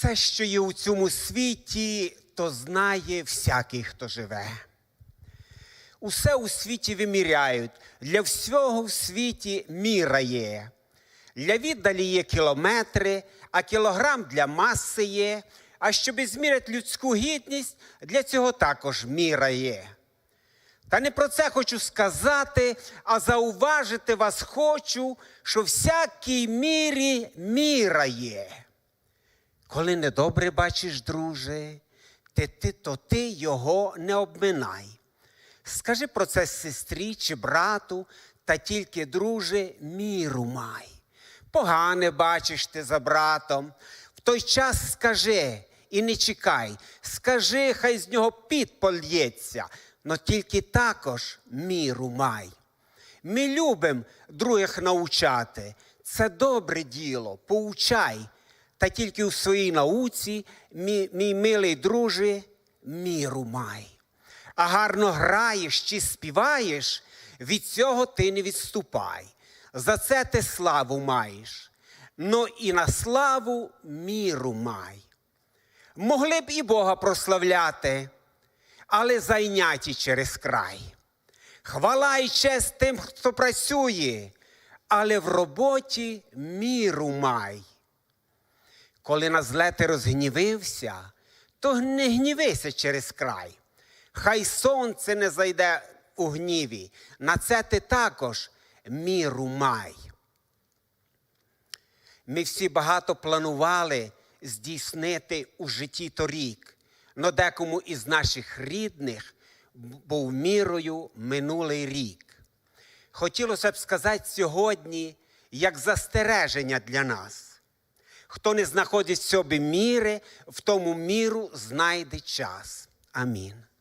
Все, що є у цьому світі, то знає всякий, хто живе. Усе у світі виміряють, для всього в світі міра є. Для віддалі є кілометри, а кілограм для маси є. А щоб зміряти людську гідність, для цього також міра є. Та не про це хочу сказати, а зауважити вас хочу, що всякій мірі міра є. Коли недобре бачиш, друже, ти, ти, то ти його не обминай. Скажи про це сестрі чи брату, та тільки, друже, міру май. Погане бачиш ти за братом. В той час скажи і не чекай, скажи, хай з нього піт польється, но тільки також міру май. Ми любимо других научати. Це добре діло, поучай. Та тільки у своїй науці, мій, мій милий друже, міру май. А гарно граєш чи співаєш, від цього ти не відступай. За це ти славу маєш. Ну і на славу міру май. Могли б і Бога прославляти, але зайняті через край. Хвала і честь тим, хто працює, але в роботі міру май. Коли на зле ти розгнівився, то не гнівися через край. Хай сонце не зайде у гніві, на це ти також міру май. Ми всі багато планували здійснити у житті торік, но декому із наших рідних був мірою минулий рік. Хотілося б сказати сьогодні як застереження для нас. Хто не знаходить в собі міри, в тому міру знайде час. Амінь.